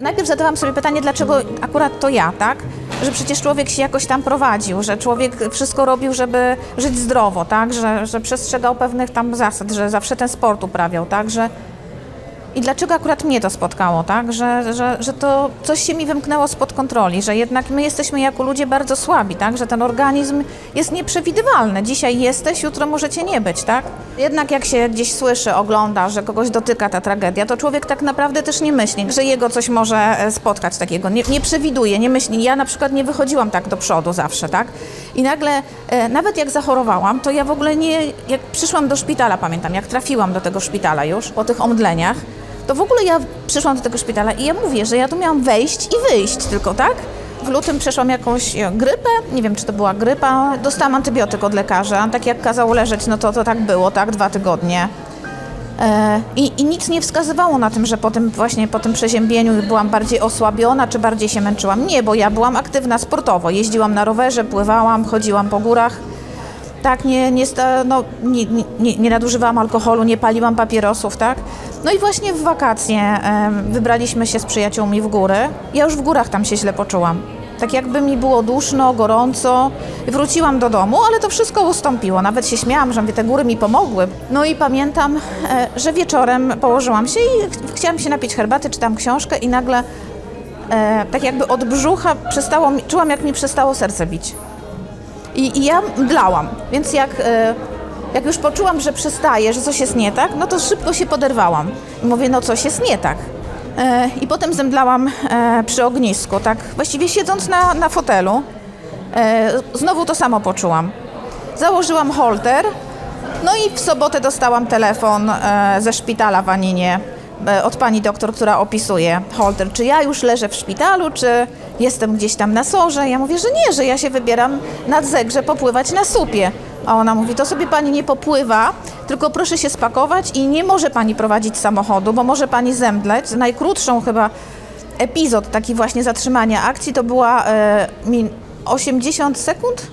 Najpierw zadałam sobie pytanie, dlaczego akurat to ja, tak? Że przecież człowiek się jakoś tam prowadził, że człowiek wszystko robił, żeby żyć zdrowo, tak? Że, że przestrzegał pewnych tam zasad, że zawsze ten sport uprawiał, tak? Że... I dlaczego akurat mnie to spotkało, tak? Że, że, że to coś się mi wymknęło spod kontroli, że jednak my jesteśmy jako ludzie bardzo słabi, tak? Że ten organizm jest nieprzewidywalny. Dzisiaj jesteś, jutro możecie nie być, tak? Jednak jak się gdzieś słyszy, ogląda, że kogoś dotyka ta tragedia, to człowiek tak naprawdę też nie myśli, że jego coś może e, spotkać takiego. Nie, nie przewiduje, nie myśli. Ja na przykład nie wychodziłam tak do przodu zawsze, tak? I nagle, e, nawet jak zachorowałam, to ja w ogóle nie, jak przyszłam do szpitala, pamiętam, jak trafiłam do tego szpitala już, po tych omdleniach, to w ogóle ja przyszłam do tego szpitala i ja mówię, że ja tu miałam wejść i wyjść tylko, tak? W lutym przeszłam jakąś e, grypę, nie wiem czy to była grypa, dostałam antybiotyk od lekarza, tak jak kazał leżeć, no to to tak było, tak, dwa tygodnie. E, I, I nic nie wskazywało na tym, że po tym właśnie po tym przeziębieniu byłam bardziej osłabiona, czy bardziej się męczyłam. Nie, bo ja byłam aktywna sportowo, jeździłam na rowerze, pływałam, chodziłam po górach. Tak, nie, nie, no, nie- nie, nie nadużywałam alkoholu, nie paliłam papierosów, tak? No i właśnie w wakacje wybraliśmy się z przyjaciółmi w góry. Ja już w górach tam się źle poczułam. Tak jakby mi było duszno, gorąco. Wróciłam do domu, ale to wszystko ustąpiło. Nawet się śmiałam, że te góry mi pomogły. No i pamiętam, e, że wieczorem położyłam się i ch- chciałam się napić herbaty, czytam książkę i nagle e, tak jakby od brzucha przestało, czułam jak mi przestało serce bić. I, I ja mdlałam, więc jak, e, jak już poczułam, że przestaje, że coś jest nie tak, no to szybko się poderwałam. I mówię, no coś jest nie tak. E, I potem zemdlałam e, przy ognisku, tak właściwie siedząc na, na fotelu. E, znowu to samo poczułam. Założyłam holter, no i w sobotę dostałam telefon e, ze szpitala w Aninie e, od pani doktor, która opisuje holter, czy ja już leżę w szpitalu, czy jestem gdzieś tam na sorze. Ja mówię, że nie, że ja się wybieram nad zegrze popływać na supie. A ona mówi, to sobie pani nie popływa, tylko proszę się spakować i nie może pani prowadzić samochodu, bo może pani zemdleć. Najkrótszą chyba epizod taki właśnie zatrzymania akcji to była e, min 80 sekund.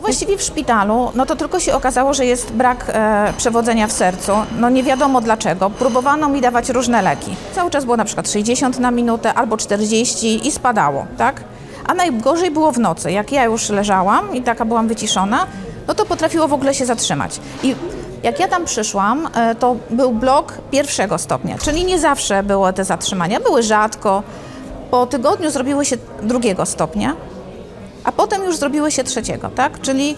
Właściwie w szpitalu, no to tylko się okazało, że jest brak e, przewodzenia w sercu. No nie wiadomo dlaczego. Próbowano mi dawać różne leki. Cały czas było na przykład 60 na minutę albo 40 i spadało, tak? A najgorzej było w nocy. Jak ja już leżałam i taka byłam wyciszona, no to potrafiło w ogóle się zatrzymać. I jak ja tam przyszłam, e, to był blok pierwszego stopnia, czyli nie zawsze były te zatrzymania, były rzadko. Po tygodniu zrobiły się drugiego stopnia, a potem już zrobiły się trzeciego, tak? Czyli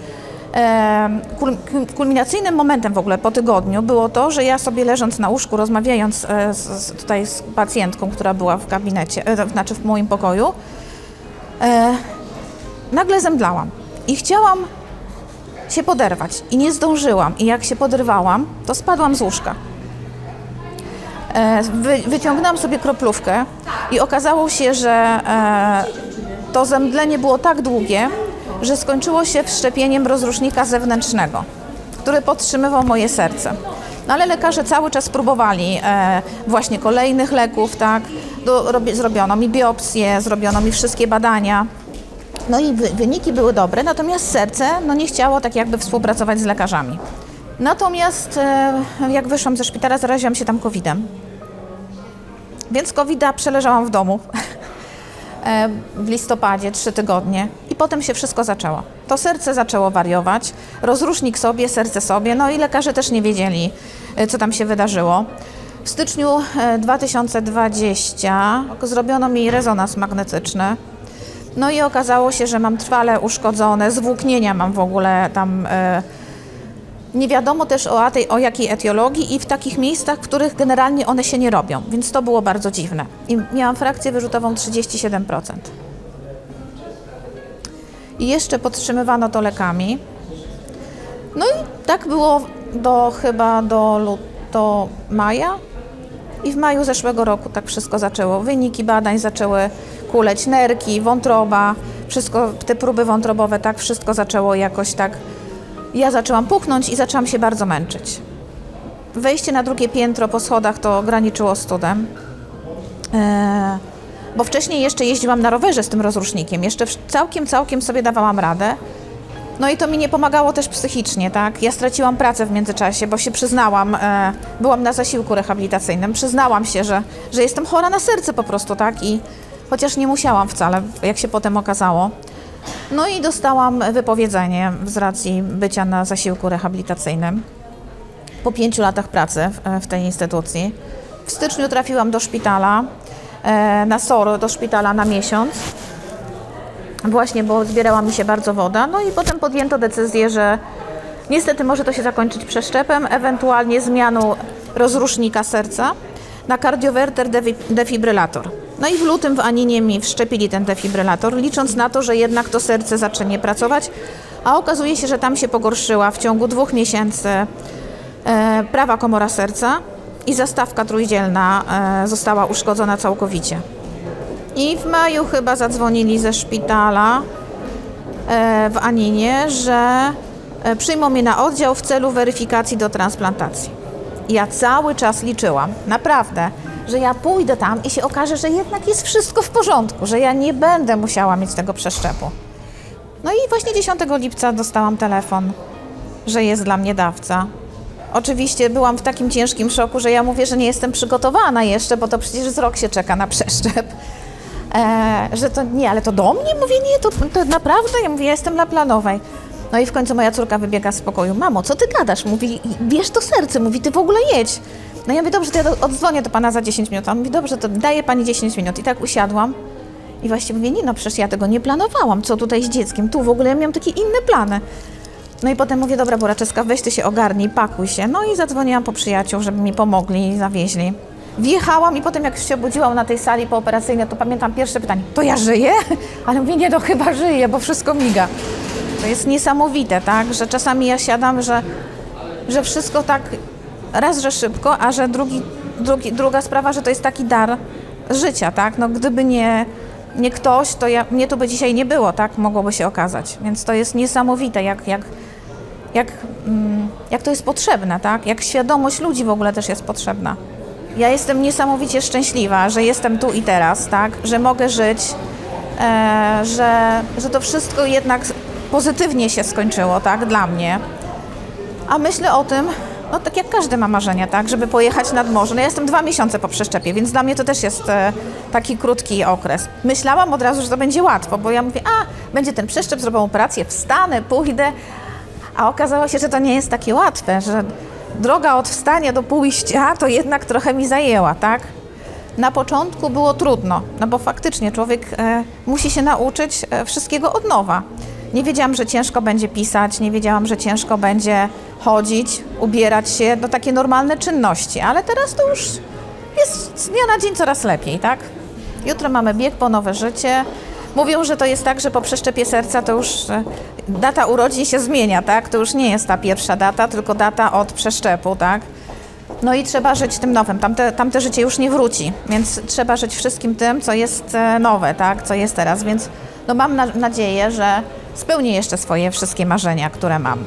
e, kul, kul- kulminacyjnym momentem w ogóle po tygodniu było to, że ja sobie leżąc na łóżku, rozmawiając e, z, tutaj z pacjentką, która była w gabinecie, znaczy w moim pokoju, nagle zemdlałam i chciałam się poderwać i nie zdążyłam. I jak się poderwałam, to spadłam z łóżka. E, wy, wyciągnęłam sobie kroplówkę i okazało się, że e, to zemdlenie było tak długie, że skończyło się wszczepieniem rozrusznika zewnętrznego, który podtrzymywał moje serce. No ale lekarze cały czas próbowali e, właśnie kolejnych leków, tak? Do, robi, zrobiono mi biopsję, zrobiono mi wszystkie badania. No i wy, wyniki były dobre, natomiast serce no, nie chciało tak jakby współpracować z lekarzami. Natomiast e, jak wyszłam ze szpitala, zaraziłam się tam COVID-em. Więc COVID-a przeleżałam w domu e, w listopadzie, trzy tygodnie. I potem się wszystko zaczęło. To serce zaczęło wariować, rozrusznik sobie, serce sobie, no i lekarze też nie wiedzieli, e, co tam się wydarzyło. W styczniu e, 2020 zrobiono mi rezonans magnetyczny. No i okazało się, że mam trwale uszkodzone, zwłóknienia mam w ogóle tam. E, nie wiadomo też o, tej, o jakiej etiologii i w takich miejscach, w których generalnie one się nie robią, więc to było bardzo dziwne. I miałam frakcję wyrzutową 37%. I jeszcze podtrzymywano to lekami. No i tak było do chyba do, do maja. I w maju zeszłego roku tak wszystko zaczęło. Wyniki badań zaczęły kuleć, nerki, wątroba, wszystko, te próby wątrobowe, tak wszystko zaczęło jakoś tak. Ja zaczęłam puchnąć i zaczęłam się bardzo męczyć. Wejście na drugie piętro po schodach to graniczyło z cudem. Eee, bo wcześniej jeszcze jeździłam na rowerze z tym rozrusznikiem. Jeszcze całkiem, całkiem sobie dawałam radę. No i to mi nie pomagało też psychicznie, tak? Ja straciłam pracę w międzyczasie, bo się przyznałam, e, byłam na zasiłku rehabilitacyjnym, przyznałam się, że, że jestem chora na serce po prostu, tak? I chociaż nie musiałam wcale, jak się potem okazało. No i dostałam wypowiedzenie z racji bycia na zasiłku rehabilitacyjnym po pięciu latach pracy w, tej instytucji. W styczniu trafiłam do szpitala, e, na SOR, do szpitala na miesiąc. Właśnie, bo zbierała mi się bardzo woda. No i potem podjęto decyzję, że niestety może to się zakończyć przeszczepem, ewentualnie zmianą rozrusznika serca na kardiowerter defi- defibrylator. No i w lutym w Aninie mi wszczepili ten defibrylator, licząc na to, że jednak to serce zacznie pracować, a okazuje się, że tam się pogorszyła w ciągu dwóch miesięcy e, prawa komora serca i zastawka trójdzielna e, została uszkodzona całkowicie. I w maju chyba zadzwonili ze szpitala e, w Aninie, że przyjmą mnie na oddział w celu weryfikacji do transplantacji. Ja cały czas liczyłam, naprawdę, że ja pójdę tam i się okaże, że jednak jest wszystko w porządku, że ja nie będę musiała mieć tego przeszczepu. No i właśnie 10 lipca dostałam telefon, że jest dla mnie dawca. Oczywiście byłam w takim ciężkim szoku, że ja mówię, że nie jestem przygotowana jeszcze, bo to przecież z rok się czeka na przeszczep. E, że to nie, ale to do mnie? Mówię, nie, to, to naprawdę? Ja mówię, ja jestem na planowej. No i w końcu moja córka wybiega z pokoju. Mamo, co ty gadasz? Mówi, bierz to serce. Mówi, ty w ogóle jedź. No ja mówię, dobrze, to ja oddzwonię do pana za 10 minut. On mówi, dobrze, to daję pani 10 minut. I tak usiadłam. I właśnie mówię, nie no, przecież ja tego nie planowałam. Co tutaj z dzieckiem? Tu w ogóle ja miałam takie inne plany. No i potem mówię, dobra Boraczewska, weź ty się ogarnij, pakuj się. No i zadzwoniłam po przyjaciół, żeby mi pomogli zawieźli. Wjechałam i potem jak się obudziłam na tej sali pooperacyjnej, to pamiętam pierwsze pytanie, to ja żyję? Ale mówię, nie, no chyba żyję, bo wszystko miga. To jest niesamowite, tak, że czasami ja siadam, że, że wszystko tak raz, że szybko, a że drugi, drugi, druga sprawa, że to jest taki dar życia, tak, no gdyby nie, nie ktoś, to ja, mnie tu by dzisiaj nie było, tak, mogłoby się okazać. Więc to jest niesamowite, jak, jak, jak, mm, jak to jest potrzebne, tak? Jak świadomość ludzi w ogóle też jest potrzebna. Ja jestem niesamowicie szczęśliwa, że jestem tu i teraz, tak? Że mogę żyć, e, że, że to wszystko jednak pozytywnie się skończyło, tak? Dla mnie. A myślę o tym, no tak jak każdy ma marzenia, tak? Żeby pojechać nad morze. No ja jestem dwa miesiące po przeszczepie, więc dla mnie to też jest e, taki krótki okres. Myślałam od razu, że to będzie łatwo, bo ja mówię, a, będzie ten przeszczep, zrobię operację, wstanę, pójdę, a okazało się, że to nie jest takie łatwe, że droga od wstania do pójścia to jednak trochę mi zajęła, tak? Na początku było trudno, no bo faktycznie człowiek e, musi się nauczyć e, wszystkiego od nowa. Nie wiedziałam, że ciężko będzie pisać, nie wiedziałam, że ciężko będzie chodzić, ubierać się, no takie normalne czynności, ale teraz to już jest z dnia na dzień coraz lepiej, tak? Jutro mamy bieg po nowe życie. Mówią, że to jest tak, że po przeszczepie serca to już e, data urodzin się zmienia, tak? To już nie jest ta pierwsza data, tylko data od przeszczepu, tak? No i trzeba żyć tym nowym. Tamte, tamte życie już nie wróci, więc trzeba żyć wszystkim tym, co jest e, nowe, tak? Co jest teraz, więc no mam na, nadzieję, że spełnię jeszcze swoje wszystkie marzenia, które mam.